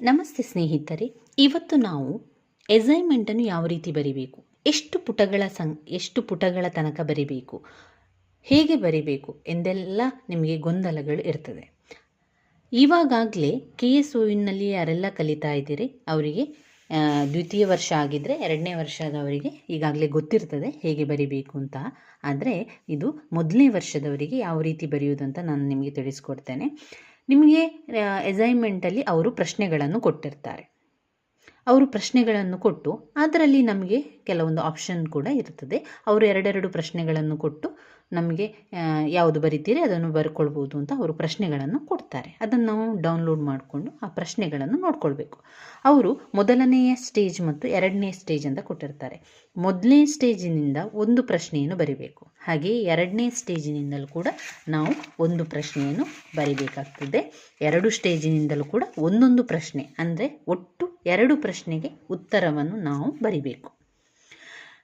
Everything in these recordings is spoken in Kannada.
ನಮಸ್ತೆ ಸ್ನೇಹಿತರೆ, ಇವತ್ತು ನಾವು ಎಸೈನ್ಮೆಂಟನ್ನು ಯಾವ ರೀತಿ ಬರಿಬೇಕು? ಎಷ್ಟು ಪುಟಗಳ ಸಂ, ಎಷ್ಟು ಪುಟಗಳ ತನಕ ಬರಿಬೇಕು? ಹೇಗೆ ಬರಿಬೇಕು? ಎಂದೆಲ್ಲ ನಿಮಗೆ ಗೊಂದಲಗಳು ಇರ್ತದೆ. ಇವಾಗಾಗಲೇ ಕೆ ಎಸ್ ಓವಿನಲ್ಲಿ ಯಾರೆಲ್ಲ ಕಲಿತಾ ಇದ್ದೀರಿ? ಅವರಿಗೆ ದ್ವಿತೀಯ ವರ್ಷ ಆಗಿದ್ದರೆ ಎರಡನೇ ವರ್ಷದವರಿಗೆ ಈಗಾಗಲೇ ಗೊತ್ತಿರ್ತದೆ ಹೇಗೆ ಬರಿಬೇಕು ಅಂತ. ಆದರೆ ಇದು ಮೊದಲನೇ ವರ್ಷದವರಿಗೆ ಯಾವ ರೀತಿ ಬರೆಯುವುದಂತ ನಾನು ನಿಮಗೆ ತಿಳಿಸ್ಕೊಡ್ತೇನೆ. ನಿಮಗೆ ಅಸೈನ್ಮೆಂಟಲ್ಲಿ ಅವರು ಪ್ರಶ್ನೆಗಳನ್ನು ಕೊಟ್ಟಿರ್ತಾರೆ. ಅವರು ಪ್ರಶ್ನೆಗಳನ್ನು ಕೊಟ್ಟು, ಅದರಲ್ಲಿ ನಮಗೆ ಕೆಲವೊಂದು ಆಪ್ಷನ್ ಕೂಡ ಇರ್ತದೆ ಅವರು ಎರಡೆರಡು ಪ್ರಶ್ನೆಗಳನ್ನು ಕೊಟ್ಟು, ನಮಗೆ ಯಾವುದು ಬರಿತೀರಿ ಅದನ್ನು ಬರ್ಕೊಳ್ಬೋದು ಅಂತ ಅವರು ಪ್ರಶ್ನೆಗಳನ್ನು ಕೊಡ್ತಾರೆ. ಅದನ್ನು ನಾವು ಡೌನ್ಲೋಡ್ ಮಾಡಿಕೊಂಡು ಆ ಪ್ರಶ್ನೆಗಳನ್ನು ನೋಡ್ಕೊಳ್ಬೇಕು. ಅವರು ಮೊದಲನೆಯ ಸ್ಟೇಜ್ ಮತ್ತು ಎರಡನೇ ಸ್ಟೇಜ್ ಅಂತ ಕೊಟ್ಟಿರ್ತಾರೆ. ಮೊದಲನೇ ಸ್ಟೇಜಿನಿಂದ ಒಂದು ಪ್ರಶ್ನೆಯನ್ನು ಬರಿಬೇಕು. ಹಾಗೆಯೇ ಎರಡನೇ ಸ್ಟೇಜಿನಿಂದಲೂ ಕೂಡ ನಾವು ಒಂದು ಪ್ರಶ್ನೆಯನ್ನು ಬರಿಬೇಕಾಗ್ತದೆ. ಎರಡು ಸ್ಟೇಜಿನಿಂದಲೂ ಕೂಡ ಒಂದೊಂದು ಪ್ರಶ್ನೆ, ಅಂದರೆ ಒಟ್ಟು ಎರಡು ಪ್ರಶ್ನೆಗೆ ಉತ್ತರವನ್ನು ನಾವು ಬರಿಬೇಕು.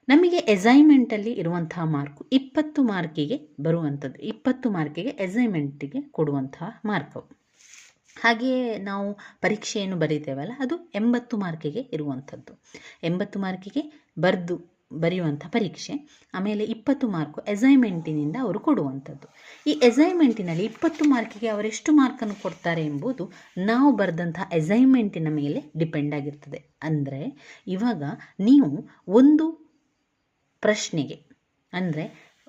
ನಮಗೆ ಎಸೈನ್ಮೆಂಟಲ್ಲಿ ಇರುವಂತಹ ಮಾರ್ಕು ಇಪ್ಪತ್ತು ಮಾರ್ಕಿಗೆ ಬರುವಂಥದ್ದು, ಇಪ್ಪತ್ತು ಮಾರ್ಕಿಗೆ ಎಸೈನ್ಮೆಂಟಿಗೆ ಕೊಡುವಂತಹ ಮಾರ್ಕವು ಹಾಗೆಯೇ ನಾವು ಪರೀಕ್ಷೆಯನ್ನು ಬರೀತೇವಲ್ಲ, ಅದು ಎಂಬತ್ತು ಮಾರ್ಕಿಗೆ ಇರುವಂಥದ್ದು. ಎಂಬತ್ತು ಮಾರ್ಕಿಗೆ ಬರೆದು ಬರೆಯುವಂಥ ಪರೀಕ್ಷೆ, ಆಮೇಲೆ ಇಪ್ಪತ್ತು ಮಾರ್ಕು ಎಸೈನ್ಮೆಂಟಿನಿಂದ ಅವರು ಕೊಡುವಂಥದ್ದು. ಈ ಅಸೈನ್ಮೆಂಟಿನಲ್ಲಿ ಇಪ್ಪತ್ತು ಮಾರ್ಕಿಗೆ ಅವರೆಷ್ಟು ಮಾರ್ಕನ್ನು ಕೊಡ್ತಾರೆ ಎಂಬುದು ನಾವು ಬರೆದಂಥ ಎಸೈನ್ಮೆಂಟಿನ ಮೇಲೆ ಡಿಪೆಂಡ್ ಆಗಿರ್ತದೆ. ಅಂದರೆ ಇವಾಗ ನೀವು ಒಂದು ಪ್ರಶ್ನೆಗೆ, ಅಂದರೆ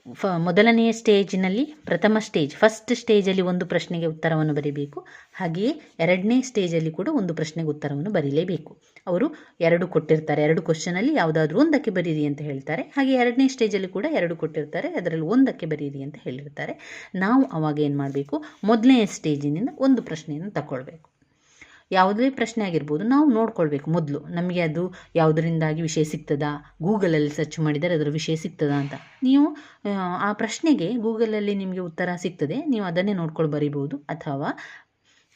ಫ, ಮೊದಲನೆಯ ಸ್ಟೇಜಿನಲ್ಲಿ ಪ್ರಥಮ ಸ್ಟೇಜ್ ಫಸ್ಟ್ ಸ್ಟೇಜಲ್ಲಿ ಒಂದು ಪ್ರಶ್ನೆಗೆ ಉತ್ತರವನ್ನು ಬರೀಬೇಕು. ಹಾಗೆಯೇ ಎರಡನೇ ಸ್ಟೇಜಲ್ಲಿ ಕೂಡ ಒಂದು ಪ್ರಶ್ನೆಗೆ ಉತ್ತರವನ್ನು ಬರೀಲೇಬೇಕು. ಅವರು ಎರಡು ಕೊಟ್ಟಿರ್ತಾರೆ, ಎರಡು ಕ್ವಶನಲ್ಲಿ ಯಾವುದಾದ್ರೂ ಒಂದಕ್ಕೆ ಬರೀರಿ ಅಂತ ಹೇಳ್ತಾರೆ. ಹಾಗೆ ಎರಡನೇ ಸ್ಟೇಜಲ್ಲಿ ಕೂಡ ಎರಡು ಕೊಟ್ಟಿರ್ತಾರೆ, ಅದರಲ್ಲಿ ಒಂದಕ್ಕೆ ಬರೀರಿ ಅಂತ ಹೇಳಿರ್ತಾರೆ. ನಾವು ಅವಾಗ ಏನು ಮಾಡಬೇಕು? ಮೊದಲನೇ ಸ್ಟೇಜಿನಿಂದ ಒಂದು ಪ್ರಶ್ನೆಯನ್ನು ತಗೊಳ್ಬೇಕು ಯಾವುದೇ ಪ್ರಶ್ನೆ ಆಗಿರ್ಬೋದು ನಾವು ನೋಡ್ಕೊಳ್ಬೇಕು ಮೊದಲು. ನಮಗೆ ಅದು ಯಾವುದರಿಂದಾಗಿ ವಿಷಯ ಸಿಗ್ತದಾ? ಗೂಗಲಲ್ಲಿ ಸರ್ಚ್ ಮಾಡಿದರೆ ಅದರ ವಿಷಯ ಸಿಗ್ತದಾ ಅಂತ. ನೀವು ಆ, ಪ್ರಶ್ನೆಗೆ ಗೂಗಲಲ್ಲಿ ನಿಮಗೆ ಉತ್ತರ ಸಿಗ್ತದೆ. ನೀವು ಅದನ್ನೇ ನೋಡ್ಕೊಂಡು ಬರಿಬೋದು ಅಥವಾ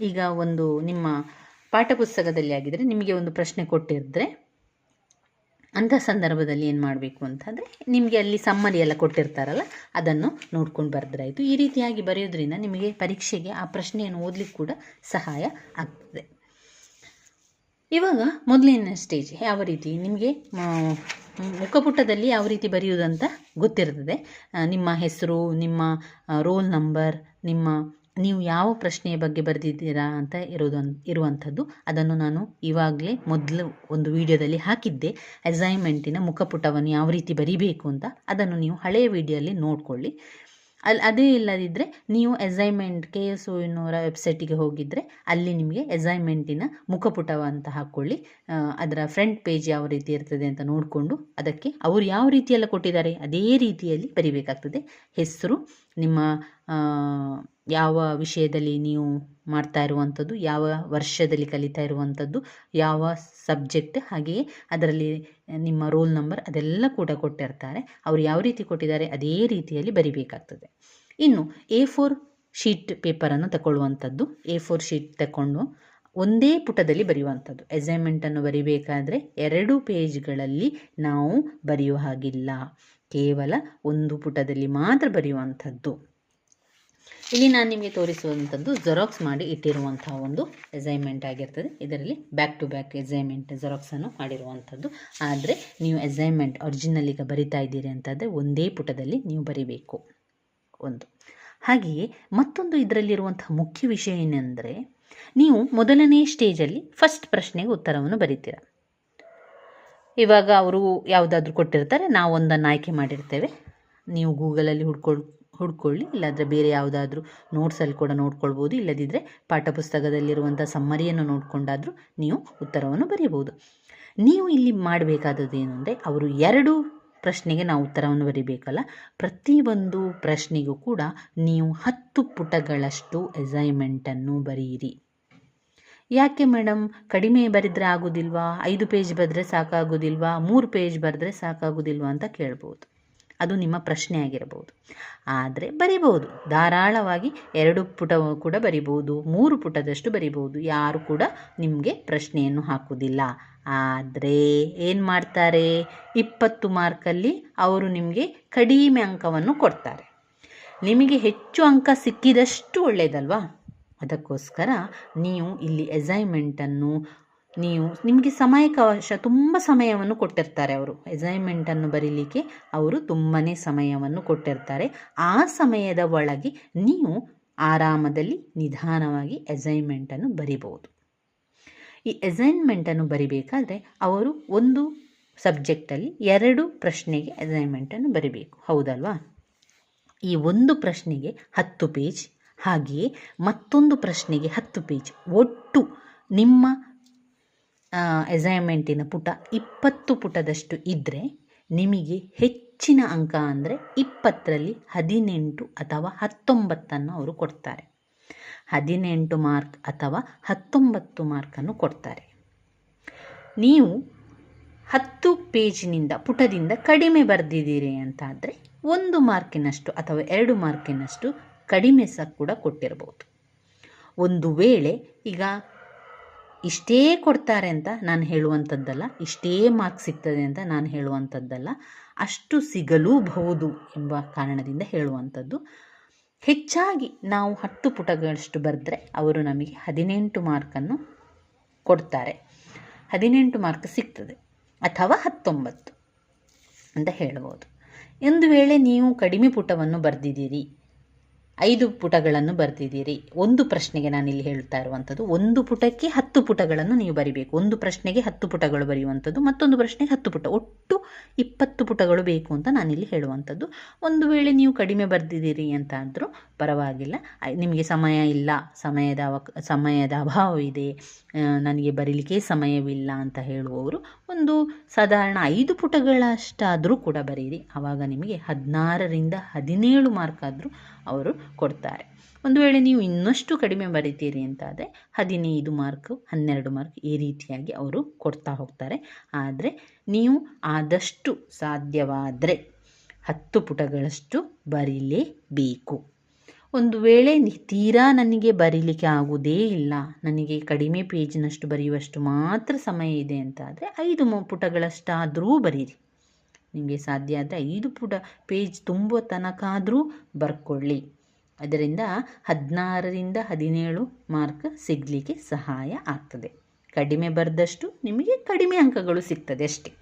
ಈಗ ಒಂದು ನಿಮ್ಮ ಪಾಠಪುಸ್ತಕದಲ್ಲಿ ಆಗಿದರೆ ನಿಮಗೆ ಒಂದು ಪ್ರಶ್ನೆ ಕೊಟ್ಟಿದ್ದರೆ ಅಂಥ ಸಂದರ್ಭದಲ್ಲಿ ಏನು ಮಾಡಬೇಕು ಅಂತಂದರೆ ನಿಮಗೆ ಅಲ್ಲಿ ಸಮ್ಮರಿ ಎಲ್ಲ ಕೊಟ್ಟಿರ್ತಾರಲ್ಲ ಅದನ್ನು ನೋಡ್ಕೊಂಡು ಬರೆದ್ರಾಯಿತು. ಈ ರೀತಿಯಾಗಿ ಬರೆಯೋದ್ರಿಂದ ನಿಮಗೆ ಪರೀಕ್ಷೆಗೆ ಆ ಪ್ರಶ್ನೆಯನ್ನು ಓದಲಿಕ್ಕೆ ಕೂಡ ಸಹಾಯ ಆಗ್ತದೆ. ಇವಾಗ ಮೊದಲಿನ ಸ್ಟೇಜ್ ಯಾವ ರೀತಿ? ನಿಮಗೆ ಮುಖಪುಟದಲ್ಲಿ ಯಾವ ರೀತಿ ಬರೆಯುವುದಂತ ಗೊತ್ತಿರ್ತದೆ. ನಿಮ್ಮ ಹೆಸರು, ನಿಮ್ಮ ರೋಲ್ ನಂಬರ್ ನಿಮ್ಮ, ನೀವು ಯಾವ ಪ್ರಶ್ನೆಯ ಬಗ್ಗೆ ಬರೆದಿದ್ದೀರಾ ಅಂತ ಇರೋದು ಇರುವಂಥದ್ದು. ಅದನ್ನು ನಾನು ಇವಾಗಲೇ ಮೊದಲು ಒಂದು ವಿಡಿಯೋದಲ್ಲಿ ಹಾಕಿದ್ದೆ. ಅಸೈನ್ಮೆಂಟಿನ ಮುಖಪುಟವನ್ನು ಯಾವ ರೀತಿ ಬರಿಬೇಕು ಅಂತ ಅದನ್ನು ನೀವು ಹಳೆಯ ವಿಡಿಯೋಲ್ಲಿ ನೋಡ್ಕೊಳ್ಳಿ. ಅಲ್ಲಿ ಅದೇ ಇಲ್ಲದಿದ್ದರೆ ನೀವು ಎಸೈನ್ಮೆಂಟ್ ಕೆ ಎಸ್ ಒನವರ ವೆಬ್ಸೈಟಿಗೆ ಹೋಗಿದ್ದರೆ ಅಲ್ಲಿ ನಿಮಗೆ ಎಸೈನ್ಮೆಂಟಿನ ಮುಖಪುಟವ ಅಂತ ಹಾಕ್ಕೊಳ್ಳಿ. ಅದರ ಫ್ರಂಟ್ ಪೇಜ್ ಯಾವ ರೀತಿ ಇರ್ತದೆ ಅಂತ ನೋಡಿಕೊಂಡು ಅದಕ್ಕೆ ಅವರು ಯಾವ ರೀತಿಯೆಲ್ಲ ಕೊಟ್ಟಿದ್ದಾರೆ ಅದೇ ರೀತಿಯಲ್ಲಿ ಬರಿಬೇಕಾಗ್ತದೆ. ಹೆಸರು, ನಿಮ್ಮ ಯಾವ ವಿಷಯದಲ್ಲಿ ನೀವು ಮಾಡ್ತಾ ಇರುವಂಥದ್ದು, ಯಾವ ವರ್ಷದಲ್ಲಿ ಕಲಿತಾ ಇರುವಂಥದ್ದು, ಯಾವ ಸಬ್ಜೆಕ್ಟ್ ಹಾಗೆಯೇ ಅದರಲ್ಲಿ ನಿಮ್ಮ ರೋಲ್ ನಂಬರ್ ಅದೆಲ್ಲ ಕೂಡ ಕೊಟ್ಟಿರ್ತಾರೆ. ಅವರು ಯಾವ ರೀತಿ ಕೊಟ್ಟಿದ್ದಾರೆ ಅದೇ ರೀತಿಯಲ್ಲಿ ಬರಿಬೇಕಾಗ್ತದೆ. ಇನ್ನು ಎ ಫೋರ್ ಶೀಟ್ ಪೇಪರನ್ನು ತಗೊಳ್ಳುವಂಥದ್ದು ಎ ಫೋರ್ ಶೀಟ್ ತಗೊಂಡು ಒಂದೇ ಪುಟದಲ್ಲಿ ಬರೆಯುವಂಥದ್ದು. ಅಸೈನ್ಮೆಂಟನ್ನು ಬರಿಬೇಕಾದ್ರೆ ಎರಡು ಪೇಜ್ಗಳಲ್ಲಿ ನಾವು ಬರೆಯುವ ಹಾಗಿಲ್ಲ. ಕೇವಲ ಒಂದು ಪುಟದಲ್ಲಿ ಮಾತ್ರ ಬರೆಯುವಂಥದ್ದು. ಇಲ್ಲಿ ನಾನು ನಿಮಗೆ ತೋರಿಸುವಂಥದ್ದು ಜೆರಾಕ್ಸ್ ಮಾಡಿ ಇಟ್ಟಿರುವಂಥ ಒಂದು ಎಸೈನ್ಮೆಂಟ್ ಆಗಿರ್ತದೆ. ಇದರಲ್ಲಿ ಬ್ಯಾಕ್ ಟು ಬ್ಯಾಕ್ ಎಸೈನ್ಮೆಂಟ್ ಜೆರಾಕ್ಸನ್ನು ಮಾಡಿರುವಂಥದ್ದು ಆದರೆ ನೀವು ಎಸೈನ್ಮೆಂಟ್ ಒರಿಜಿನಲ್ ಈಗ ಬರಿತಾ ಇದ್ದೀರಿ ಅಂತಂದರೆ ಒಂದೇ ಪುಟದಲ್ಲಿ ನೀವು ಬರಿಬೇಕು. ಒಂದು. ಹಾಗೆಯೇ ಮತ್ತೊಂದು ಇದರಲ್ಲಿರುವಂಥ ಮುಖ್ಯ ವಿಷಯ ಏನೆಂದರೆ ನೀವು ಮೊದಲನೇ ಸ್ಟೇಜಲ್ಲಿ ಫಸ್ಟ್ ಪ್ರಶ್ನೆಗೆ ಉತ್ತರವನ್ನು ಬರಿತೀರ. ಇವಾಗ ಅವರು ಯಾವುದಾದ್ರೂ ಕೊಟ್ಟಿರ್ತಾರೆ ನಾವು ಒಂದನ್ನು ಆಯ್ಕೆ ಮಾಡಿರ್ತೇವೆ. ನೀವು ಗೂಗಲಲ್ಲಿ ಹುಡ್ಕೊಳ್ ಹುಡ್ಕೊಳ್ಳಿ, ಇಲ್ಲಾಂದರೆ ಬೇರೆ ಯಾವುದಾದ್ರೂ ನೋಟ್ಸಲ್ಲಿ ಕೂಡ ನೋಡ್ಕೊಳ್ಬೋದು ಇಲ್ಲದಿದ್ದರೆ ಪಾಠಪುಸ್ತಕದಲ್ಲಿರುವಂಥ ಸಮ್ಮರಿಯನ್ನು ನೋಡಿಕೊಂಡಾದರೂ ನೀವು ಉತ್ತರವನ್ನು ಬರೆಯಬಹುದು ನೀವು ಇಲ್ಲಿ ಮಾಡಬೇಕಾದದ್ದು ಏನು ಅವರು ಎರಡು ಪ್ರಶ್ನೆಗೆ ನಾವು ಉತ್ತರವನ್ನು ಬರೀಬೇಕಲ್ಲ ಪ್ರತಿಯೊಂದು ಪ್ರಶ್ನೆಗೂ ಕೂಡ ನೀವು ಹತ್ತು ಪುಟಗಳಷ್ಟು ಅಸೈನ್ಮೆಂಟನ್ನು ಬರೆಯಿರಿ ಯಾಕೆ ಮೇಡಮ್ ಕಡಿಮೆ ಬರೆದ್ರೆ ಆಗೋದಿಲ್ವಾ? ಐದು ಪೇಜ್ ಬರೆದ್ರೆ ಸಾಕಾಗೋದಿಲ್ವಾ? ಮೂರು ಪೇಜ್ ಬರೆದ್ರೆ ಸಾಕಾಗೋದಿಲ್ವಾ ಅಂತ ಕೇಳ್ಬೋದು. ಅದು ನಿಮ್ಮ ಪ್ರಶ್ನೆ ಆಗಿರಬಹುದು. ಆದರೆ ಬರಿಬಹುದು. ಧಾರಾಳವಾಗಿ ಎರಡು ಪುಟ ಕೂಡ ಬರಿಬಹುದು, ಮೂರು ಪುಟದಷ್ಟು ಬರಿಬಹುದು. ಯಾರು ಕೂಡ ನಿಮಗೆ ಪ್ರಶ್ನೆಯನ್ನು ಹಾಕುವುದಿಲ್ಲ. ಆದರೆ ಏನು ಮಾಡ್ತಾರೆ? ಇಪ್ಪತ್ತು ಮಾರ್ಕಲ್ಲಿ ಅವರು ನಿಮಗೆ ಕಡಿಮೆ ಅಂಕವನ್ನು ಕೊಡ್ತಾರೆ. ನಿಮಗೆ ಹೆಚ್ಚು ಅಂಕ ಸಿಕ್ಕಿದಷ್ಟು ಒಳ್ಳೆಯದಲ್ವಾ ಅದಕ್ಕೋಸ್ಕರ ನೀವು ಇಲ್ಲಿ ಅಸೈನ್ಮೆಂಟನ್ನು ನೀವು ನಿಮಗೆ ಸಮಯಕವಶ ತುಂಬ ಸಮಯವನ್ನು ಕೊಟ್ಟಿರ್ತಾರೆ ಅವರು. ಅಸೈನ್ಮೆಂಟನ್ನು ಬರೀಲಿಕ್ಕೆ ಅವರು ತುಂಬಾ ಸಮಯವನ್ನು ಕೊಟ್ಟಿರ್ತಾರೆ. ಆ ಸಮಯದ ಒಳಗೆ ನೀವು ಆರಾಮದಲ್ಲಿ ನಿಧಾನವಾಗಿ ಅಸೈನ್ಮೆಂಟನ್ನು ಬರಿಬೋದು ಈ ಅಸೈನ್ಮೆಂಟನ್ನು ಬರಿಬೇಕಾದ್ರೆ ಅವರು ಒಂದು ಸಬ್ಜೆಕ್ಟಲ್ಲಿ ಎರಡು ಪ್ರಶ್ನೆಗೆ ಅಸೈನ್ಮೆಂಟನ್ನು ಬರಿಬೇಕು. ಹೌದಲ್ವಾ? ಈ ಒಂದು ಪ್ರಶ್ನೆಗೆ ಹತ್ತು ಪೇಜ್ ಹಾಗೆಯೇ ಮತ್ತೊಂದು ಪ್ರಶ್ನೆಗೆ ಹತ್ತು ಪೇಜ್ ಒಟ್ಟು ನಿಮ್ಮ ಅಸೈನ್ಮೆಂಟಿನ ಪುಟ ಇಪ್ಪತ್ತು ಪುಟದಷ್ಟು ಇದ್ದರೆ ನಿಮಗೆ ಹೆಚ್ಚಿನ ಅಂಕ ಅಂದರೆ ಇಪ್ಪತ್ತರಲ್ಲಿ ಹದಿನೆಂಟು ಅಥವಾ ಹತ್ತೊಂಬತ್ತನ್ನು ಅವರು ಕೊಡ್ತಾರೆ. ಹದಿನೆಂಟು ಮಾರ್ಕ್ ಅಥವಾ ಹತ್ತೊಂಬತ್ತು ಮಾರ್ಕನ್ನು ಕೊಡ್ತಾರೆ. ನೀವು ಹತ್ತು ಪೇಜಿನಿಂದ ಪುಟದಿಂದ ಕಡಿಮೆ ಬರೆದಿದ್ದೀರಿ ಅಂತಾದರೆ ಒಂದು ಮಾರ್ಕಿನಷ್ಟು ಅಥವಾ ಎರಡು ಮಾರ್ಕಿನಷ್ಟು ಕಡಿಮೆ ಸಹ ಕೂಡ ಕೊಟ್ಟಿರ್ಬೋದು. ಒಂದು ವೇಳೆ ಈಗ ಇಷ್ಟೇ ಕೊಡ್ತಾರೆ ಅಂತ ನಾನು ಹೇಳುವಂಥದ್ದಲ್ಲ ಇಷ್ಟೇ ಮಾರ್ಕ್ಸ್ ಸಿಗ್ತದೆ ಅಂತ ನಾನು ಹೇಳುವಂಥದ್ದಲ್ಲ ಅಷ್ಟು ಸಿಗಲೂಬಹುದು ಎಂಬ ಕಾರಣದಿಂದ ಹೇಳುವಂಥದ್ದು ಹೆಚ್ಚಾಗಿ ನಾವು ಹತ್ತು ಪುಟಗಳಷ್ಟು ಬರೆದ್ರೆ ಅವರು ನಮಗೆ ಹದಿನೆಂಟು ಮಾರ್ಕನ್ನು ಕೊಡ್ತಾರೆ. ಹದಿನೆಂಟು ಮಾರ್ಕ್ ಸಿಗ್ತದೆ, ಅಥವಾ ಹತ್ತೊಂಬತ್ತು ಅಂತ ಹೇಳ್ಬೋದು. ಒಂದು ವೇಳೆ ನೀವು ಕಡಿಮೆ ಪುಟವನ್ನು ಬರೆದಿದ್ದೀರಿ ಐದು ಪುಟಗಳನ್ನು ಬರೆದಿದ್ದೀರಿ. ಒಂದು ಪ್ರಶ್ನೆಗೆ ನಾನು ಇಲ್ಲಿ ಹೇಳ್ತಾ ಇರುವಂಥದ್ದು, ಒಂದು ಪುಟಕ್ಕೆ ಹತ್ತು ಪುಟಗಳನ್ನು ನೀವು ಬರಿಬೇಕು. ಒಂದು ಪ್ರಶ್ನೆಗೆ ಹತ್ತು ಪುಟಗಳು ಬರೆಯುವಂಥದ್ದು, ಮತ್ತೊಂದು ಪ್ರಶ್ನೆಗೆ ಹತ್ತು ಪುಟ. ಒಟ್ಟು ಇಪ್ಪತ್ತು ಪುಟಗಳು ಬೇಕು ಅಂತ ನಾನಿಲ್ಲಿ ಹೇಳುವಂಥದ್ದು. ಒಂದು ವೇಳೆ ನೀವು ಕಡಿಮೆ ಬರೆದಿದ್ದೀರಿ ಅಂತ ಅಂದರೂ ಪರವಾಗಿಲ್ಲ. ನಿಮಗೆ ಸಮಯ ಇಲ್ಲ, ಸಮಯದ ಸಮಯದ ಅಭಾವವಿದೆ ನನಗೆ ಬರೀಲಿಕ್ಕೆ ಸಮಯವಿಲ್ಲ ಅಂತ ಹೇಳುವವರು ಒಂದು ಸಾಧಾರಣ ಐದು ಪುಟಗಳಷ್ಟಾದರೂ ಕೂಡ ಬರೀರಿ. ಆವಾಗ ನಿಮಗೆ ಹದಿನಾರರಿಂದ ಹದಿನೇಳು ಮಾರ್ಕ್ ಆದರೂ ಅವರು ಕೊಡ್ತಾರೆ. ಒಂದು ವೇಳೆ ನೀವು ಇನ್ನಷ್ಟು ಕಡಿಮೆ ಬರಿತೀರಿ ಅಂತಾದರೆ ಹದಿನೈದು ಮಾರ್ಕ್ ಹನ್ನೆರಡು ಮಾರ್ಕ್ ಈ ರೀತಿಯಾಗಿ ಅವರು ಕೊಡ್ತಾ ಹೋಗ್ತಾರೆ. ಆದರೆ ನೀವು ಆದಷ್ಟು ಸಾಧ್ಯವಾದರೆ ಹತ್ತು ಪುಟಗಳಷ್ಟು ಬರೀಲೇಬೇಕು. ಒಂದು ವೇಳೆ ತೀರಾ ನನಗೆ ಬರೀಲಿಕ್ಕೆ ಆಗುವುದೇ ಇಲ್ಲ, ನನಗೆ ಕಡಿಮೆ ಪೇಜಿನಷ್ಟು ಬರೆಯುವಷ್ಟು ಮಾತ್ರ ಸಮಯ ಇದೆ ಅಂತ ಆದರೆ ಐದು ಪುಟಗಳಷ್ಟಾದರೂ ಬರೀರಿ. ನಿಮಗೆ ಸಾಧ್ಯ ಆದರೆ ಐದು ಪುಟ ಪೇಜ್ ತುಂಬುವ ತನಕ ಆದರೂ ಬರ್ಕೊಳ್ಳಿ. ಅದರಿಂದ ಹದಿನಾರರಿಂದ ಹದಿನೇಳು ಮಾರ್ಕ್ ಸಿಗಲಿಕ್ಕೆ ಸಹಾಯ ಆಗ್ತದೆ. ಕಡಿಮೆ ಬರೆದಷ್ಟು ನಿಮಗೆ ಕಡಿಮೆ ಅಂಕಗಳು ಸಿಗ್ತದೆ ಅಷ್ಟೇ.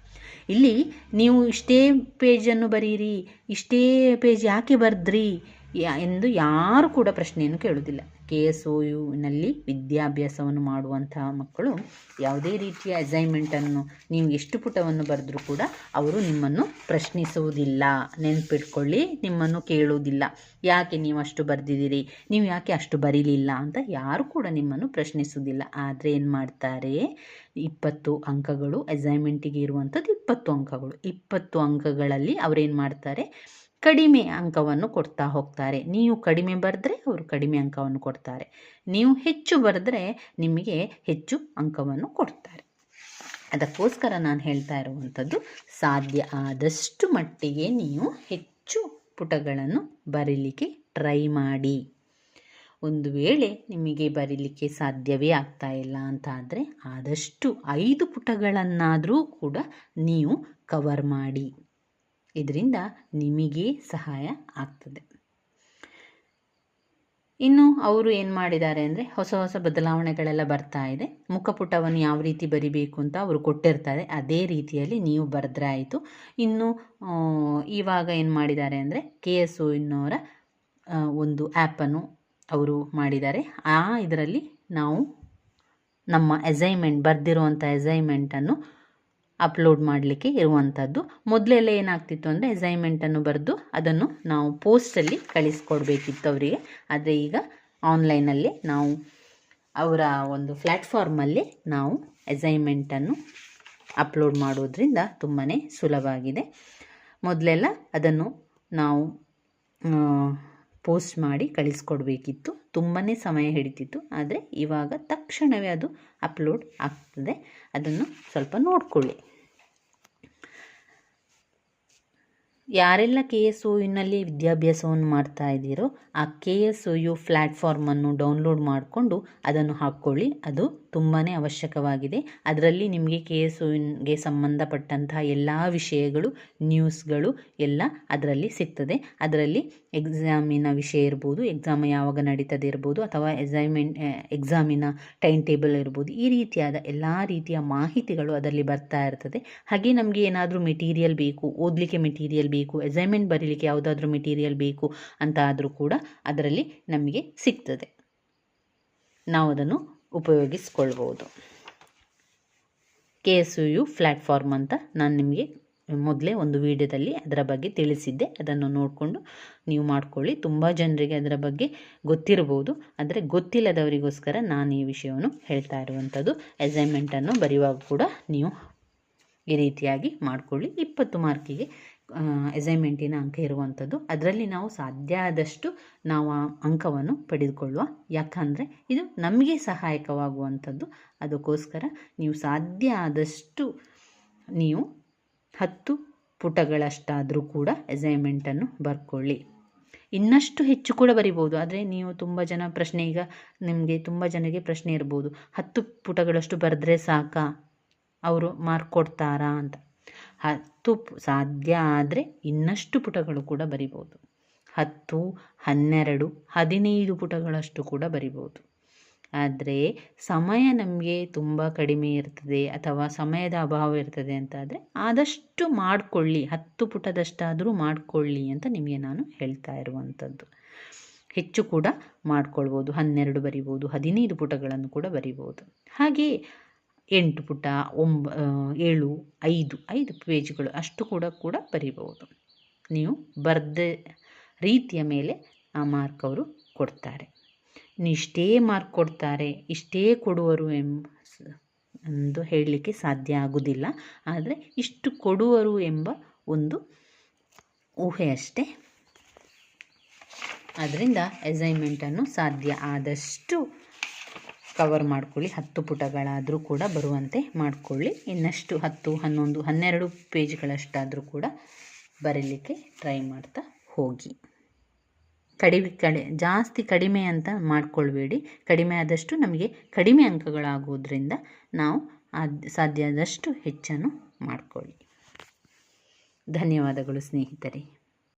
ಇಲ್ಲಿ ನೀವು ಇಷ್ಟೇ ಪೇಜನ್ನು ಬರೀರಿ, ಇಷ್ಟೇ ಪೇಜ್ ಯಾಕೆ ಬರೆದ್ರಿ ಎಂದು ಯಾರು ಕೂಡ ಪ್ರಶ್ನೆಯನ್ನು ಕೇಳುವುದಿಲ್ಲ. ಕೆ ಎಸ್ ಒ ಯುನಲ್ಲಿ ವಿದ್ಯಾಭ್ಯಾಸವನ್ನು ಮಾಡುವಂತಹ ಮಕ್ಕಳು ಯಾವುದೇ ರೀತಿಯ ಅಸೈನ್ಮೆಂಟನ್ನು ನೀವು ಎಷ್ಟು ಪುಟವನ್ನು ಬರೆದ್ರೂ ಕೂಡ ಅವರು ನಿಮ್ಮನ್ನು ಪ್ರಶ್ನಿಸುವುದಿಲ್ಲ. ನೆನಪಿಟ್ಕೊಳ್ಳಿ, ನಿಮ್ಮನ್ನು ಕೇಳುವುದಿಲ್ಲ. ಯಾಕೆ ನೀವು ಅಷ್ಟು ಬರೆದಿದ್ದೀರಿ? ನೀವು ಯಾಕೆ ಅಷ್ಟು ಬರೀಲಿಲ್ಲ ಅಂತ ಯಾರು ಕೂಡ ನಿಮ್ಮನ್ನು ಪ್ರಶ್ನಿಸುವುದಿಲ್ಲ. ಆದರೆ ಏನು ಮಾಡ್ತಾರೆ? ಇಪ್ಪತ್ತು ಅಂಕಗಳು ಅಸೈನ್ಮೆಂಟಿಗೆ ಇರುವಂಥದ್ದು ಇಪ್ಪತ್ತು ಅಂಕಗಳು. ಇಪ್ಪತ್ತು ಅಂಕಗಳಲ್ಲಿ ಅವರೇನು ಮಾಡ್ತಾರೆ? ಕಡಿಮೆ ಅಂಕವನ್ನು ಕೊಡ್ತಾ ಹೋಗ್ತಾರೆ. ನೀವು ಕಡಿಮೆ ಬರೆದ್ರೆ ಅವರು ಕಡಿಮೆ ಅಂಕವನ್ನು ಕೊಡ್ತಾರೆ. ನೀವು ಹೆಚ್ಚು ಬರೆದ್ರೆ ನಿಮಗೆ ಹೆಚ್ಚು ಅಂಕವನ್ನು ಕೊಡ್ತಾರೆ. ಅದಕ್ಕೋಸ್ಕರ ನಾನು ಹೇಳ್ತಾ ಇರುವಂಥದ್ದು, ಸಾಧ್ಯ ಆದಷ್ಟು ಮಟ್ಟಿಗೆ ನೀವು ಹೆಚ್ಚು ಪುಟಗಳನ್ನು ಬರೀಲಿಕ್ಕೆ ಟ್ರೈ ಮಾಡಿ. ಒಂದು ವೇಳೆ ನಿಮಗೆ ಬರೀಲಿಕ್ಕೆ ಸಾಧ್ಯವೇ ಆಗ್ತಾ ಇಲ್ಲ ಅಂತ ಆದರೆ ಆದಷ್ಟು ಐದು ಪುಟಗಳನ್ನಾದರೂ ಕೂಡ ನೀವು ಕವರ್ ಮಾಡಿ. ಇದರಿಂದ ನಿಮಗೆ ಸಹಾಯ ಆಗ್ತದೆ. ಇನ್ನು ಅವರು ಏನು ಮಾಡಿದ್ದಾರೆ ಅಂದರೆ ಹೊಸ ಹೊಸ ಬದಲಾವಣೆಗಳೆಲ್ಲ ಬರ್ತಾ ಇದೆ. ಮುಖಪುಟವನ್ನು ಯಾವ ರೀತಿ ಬರಿಬೇಕು ಅಂತ ಅವರು ಕೊಟ್ಟಿರ್ತಾರೆ. ಅದೇ ರೀತಿಯಲ್ಲಿ ನೀವು ಬರೆದ್ರೆ ಆಯಿತು. ಇನ್ನು ಇವಾಗ ಏನು ಮಾಡಿದ್ದಾರೆ ಅಂದರೆ ಕೆ ಎಸ್ ಒ ಇನ್ನವರ ಒಂದು ಆ್ಯಪನ್ನು ಅವರು ಮಾಡಿದ್ದಾರೆ. ಆ, ಇದರಲ್ಲಿ ನಾವು ನಮ್ಮ ಅಸೈನ್ಮೆಂಟ್ ಬರೆದಿರುವಂಥ ಅಸೈನ್ಮೆಂಟನ್ನು ಅಪ್ಲೋಡ್ ಮಾಡಲಿಕ್ಕೆ ಇರುವಂಥದ್ದು ಮೊದಲೆಲ್ಲ ಏನಾಗ್ತಿತ್ತು ಅಂದರೆ ಅಸೈನ್ಮೆಂಟನ್ನು ಬರೆದು ಅದನ್ನು ನಾವು ಪೋಸ್ಟಲ್ಲಿ ಕಳಿಸ್ಕೊಡ್ಬೇಕಿತ್ತು ಅವರಿಗೆ. ಆದರೆ ಈಗ ಆನ್ಲೈನಲ್ಲಿ ನಾವು ಅವರ ಒಂದು ಪ್ಲ್ಯಾಟ್ಫಾರ್ಮಲ್ಲಿ ನಾವು ಅಸೈನ್ಮೆಂಟನ್ನು ಅಪ್ಲೋಡ್ ಮಾಡೋದ್ರಿಂದ ತುಂಬಾ ಸುಲಭ ಆಗಿದೆ ಮೊದಲೆಲ್ಲ ಅದನ್ನು ನಾವು ಪೋಸ್ಟ್ ಮಾಡಿ ಕಳಿಸ್ಕೊಡ್ಬೇಕಿತ್ತು. ತುಂಬಾ ಸಮಯ ಹಿಡಿತಿತ್ತು. ಆದರೆ ಇವಾಗ ತಕ್ಷಣವೇ ಅದು ಅಪ್ಲೋಡ್ ಆಗ್ತದೆ. ಅದನ್ನು ಸ್ವಲ್ಪ ನೋಡಿಕೊಳ್ಳಿ. ಯಾರೆಲ್ಲ ಕೆ ಎಸ್ ಒ ಯುನಲ್ಲಿ ವಿದ್ಯಾಭ್ಯಾಸವನ್ನು ಮಾಡ್ತಾ ಇದ್ದೀರೋ ಆ ಕೆ ಎಸ್ ಒ ಯು ಪ್ಲ್ಯಾಟ್ಫಾರ್ಮನ್ನು ಡೌನ್ಲೋಡ್ ಮಾಡಿಕೊಂಡು ಅದನ್ನು ಹಾಕ್ಕೊಳ್ಳಿ. ಅದು ತುಂಬಾ ಅವಶ್ಯಕವಾಗಿದೆ. ಅದರಲ್ಲಿ ನಿಮಗೆ ಕೆ ಎಸ್ ಒ ಯುನ್ಗೆ ಸಂಬಂಧಪಟ್ಟಂತಹ ಎಲ್ಲ ವಿಷಯಗಳು, ನ್ಯೂಸ್ಗಳು ಎಲ್ಲ ಅದರಲ್ಲಿ ಸಿಗ್ತದೆ. ಅದರಲ್ಲಿ ಎಕ್ಸಾಮಿನ ವಿಷಯ ಇರ್ಬೋದು, ಎಕ್ಸಾಮ್ ಯಾವಾಗ ನಡೀತದೆ ಇರ್ಬೋದು ಅಥವಾ ಎಸೈನ್ಮೆಂಟ್ ಎಕ್ಸಾಮಿನ ಟೈಮ್ ಟೇಬಲ್ ಇರ್ಬೋದು, ಈ ರೀತಿಯಾದ ಎಲ್ಲ ರೀತಿಯ ಮಾಹಿತಿಗಳು ಅದರಲ್ಲಿ ಬರ್ತಾ ಇರ್ತದೆ. ಹಾಗೆ ನಮಗೆ ಏನಾದರೂ ಮೆಟೀರಿಯಲ್ ಬೇಕು, ಓದಲಿಕ್ಕೆ ಮೆಟೀರಿಯಲ್ ಬೇಕು ಅಸೈನ್ಮೆಂಟ್ ಬರೀಲಿಕ್ಕೆ ಯಾವುದಾದ್ರೂ ಮೆಟೀರಿಯಲ್ ಬೇಕು ಅಂತ ಆದರೂ ಕೂಡ ಅದರಲ್ಲಿ ನಮಗೆ ಸಿಗ್ತದೆ. ನಾವು ಅದನ್ನು ಉಪಯೋಗಿಸ್ಕೊಳ್ಬೋದು. ಕೆ ಎಸ್ ಯು ಪ್ಲ್ಯಾಟ್ಫಾರ್ಮ್ ಅಂತ ನಾನು ನಿಮಗೆ ಮೊದಲೇ ಒಂದು ವಿಡಿಯೋದಲ್ಲಿ ಅದರ ಬಗ್ಗೆ ತಿಳಿಸಿದ್ದೆ. ಅದನ್ನು ನೋಡಿಕೊಂಡು ನೀವು ಮಾಡ್ಕೊಳ್ಳಿ. ತುಂಬ ಜನರಿಗೆ ಅದರ ಬಗ್ಗೆ ಗೊತ್ತಿರ್ಬೋದು. ಆದರೆ ಗೊತ್ತಿಲ್ಲದವರಿಗೋಸ್ಕರ ನಾನು ಈ ವಿಷಯವನ್ನು ಹೇಳ್ತಾ ಇರುವಂಥದ್ದು. ಅಸೈನ್ಮೆಂಟನ್ನು ಬರೆಯುವಾಗ ಕೂಡ ನೀವು ಈ ರೀತಿಯಾಗಿ ಮಾಡಿಕೊಳ್ಳಿ. ಇಪ್ಪತ್ತು ಮಾರ್ಕಿಗೆ ಅಸೈನ್ಮೆಂಟಿನ ಅಂಕ ಇರುವಂಥದ್ದು. ಅದರಲ್ಲಿ ನಾವು ಸಾಧ್ಯ ಆದಷ್ಟು ನಾವು ಆ ಅಂಕವನ್ನು ಪಡೆದುಕೊಳ್ಳುವ. ಯಾಕಂದರೆ ಇದು ನಮಗೆ ಸಹಾಯಕವಾಗುವಂಥದ್ದು. ಅದಕ್ಕೋಸ್ಕರ ನೀವು ಸಾಧ್ಯ ಆದಷ್ಟು ನೀವು ಹತ್ತು ಪುಟಗಳಷ್ಟಾದರೂ ಕೂಡ ಅಸೈನ್ಮೆಂಟನ್ನು ಬರ್ಕೊಳ್ಳಿ. ಇನ್ನಷ್ಟು ಹೆಚ್ಚು ಕೂಡ ಬರಿಬೋದು. ಆದರೆ ನೀವು ತುಂಬ ಜನ ಪ್ರಶ್ನೆ ಈಗ ನಿಮಗೆ ತುಂಬ ಜನಕ್ಕೆ ಪ್ರಶ್ನೆ ಇರ್ಬೋದು. ಹತ್ತು ಪುಟಗಳಷ್ಟು ಬರೆದ್ರೆ ಸಾಕಾ? ಅವರು ಮಾರ್ಕ್ ಕೊಡ್ತಾರಾ ಅಂತ. ಹತ್ತು ಸಾಧ್ಯ ಆದರೆ ಇನ್ನಷ್ಟು ಪುಟಗಳು ಕೂಡ ಬರಿಬೋದು. ಹತ್ತು, ಹನ್ನೆರಡು, ಹದಿನೈದು ಪುಟಗಳಷ್ಟು ಕೂಡ ಬರಿಬೋದು. ಆದರೆ ಸಮಯ ನಮಗೆ ತುಂಬ ಕಡಿಮೆ ಇರ್ತದೆ ಅಥವಾ ಸಮಯದ ಅಭಾವ ಇರ್ತದೆ ಅಂತಾದರೆ ಆದಷ್ಟು ಮಾಡಿಕೊಳ್ಳಿ, ಹತ್ತು ಪುಟದಷ್ಟಾದರೂ ಮಾಡಿಕೊಳ್ಳಿ ಅಂತ ನಿಮಗೆ ನಾನು ಹೇಳ್ತಾ ಇರುವಂಥದ್ದು. ಹೆಚ್ಚು ಕೂಡ ಮಾಡ್ಕೊಳ್ಬೋದು, ಹನ್ನೆರಡು ಬರಿಬೋದು, ಹದಿನೈದು ಪುಟಗಳನ್ನು ಕೂಡ ಬರಿಬೋದು. ಹಾಗೆಯೇ ಎಂಟು ಪುಟ, ಒಂಬ ಏಳು, ಐದು ಐದು ಪೇಜ್ಗಳು ಅಷ್ಟು ಕೂಡ ಕೂಡ ಬರಿಬೋದು ನೀವು ಬರೆದ ರೀತಿಯ ಮೇಲೆ ಆ ಮಾರ್ಕ್ ಅವರು ಕೊಡ್ತಾರೆ. ಇನ್ನು ಇಷ್ಟೇ ಮಾರ್ಕ್ ಕೊಡ್ತಾರೆ, ಇಷ್ಟೇ ಕೊಡುವರು ಎಂಬ ಎಂದು ಹೇಳಲಿಕ್ಕೆ ಸಾಧ್ಯ ಆಗುವುದಿಲ್ಲ ಆದರೆ ಇಷ್ಟು ಕೊಡುವರು ಎಂಬ ಒಂದು ಊಹೆ ಅಷ್ಟೇ. ಅದರಿಂದ ಅಸೈನ್ಮೆಂಟನ್ನು ಸಾಧ್ಯ ಆದಷ್ಟು ಕವರ್ ಮಾಡ್ಕೊಳ್ಳಿ. ಹತ್ತು ಪುಟಗಳಾದರೂ ಕೂಡ ಬರುವಂತೆ ಮಾಡಿಕೊಳ್ಳಿ. ಇನ್ನಷ್ಟು ಹತ್ತು, ಹನ್ನೊಂದು, ಹನ್ನೆರಡು ಪೇಜ್ಗಳಷ್ಟಾದರೂ ಕೂಡ ಬರೀಲಿಕ್ಕೆ ಟ್ರೈ ಮಾಡ್ತಾ ಹೋಗಿ. ಕಡಿಮೆ, ಕಡೆ, ಜಾಸ್ತಿ ಕಡಿಮೆ ಅಂತ ಮಾಡಿಕೊಳ್ಬೇಡಿ. ಕಡಿಮೆ ಆದಷ್ಟು ನಮಗೆ ಕಡಿಮೆ ಅಂಕಗಳಾಗೋದ್ರಿಂದ ನಾವು ಸಾಧ್ಯ ಆದಷ್ಟು ಹೆಚ್ಚನ್ನು ಮಾಡಿಕೊಳ್ಳಿ. ಧನ್ಯವಾದಗಳು ಸ್ನೇಹಿತರೆ.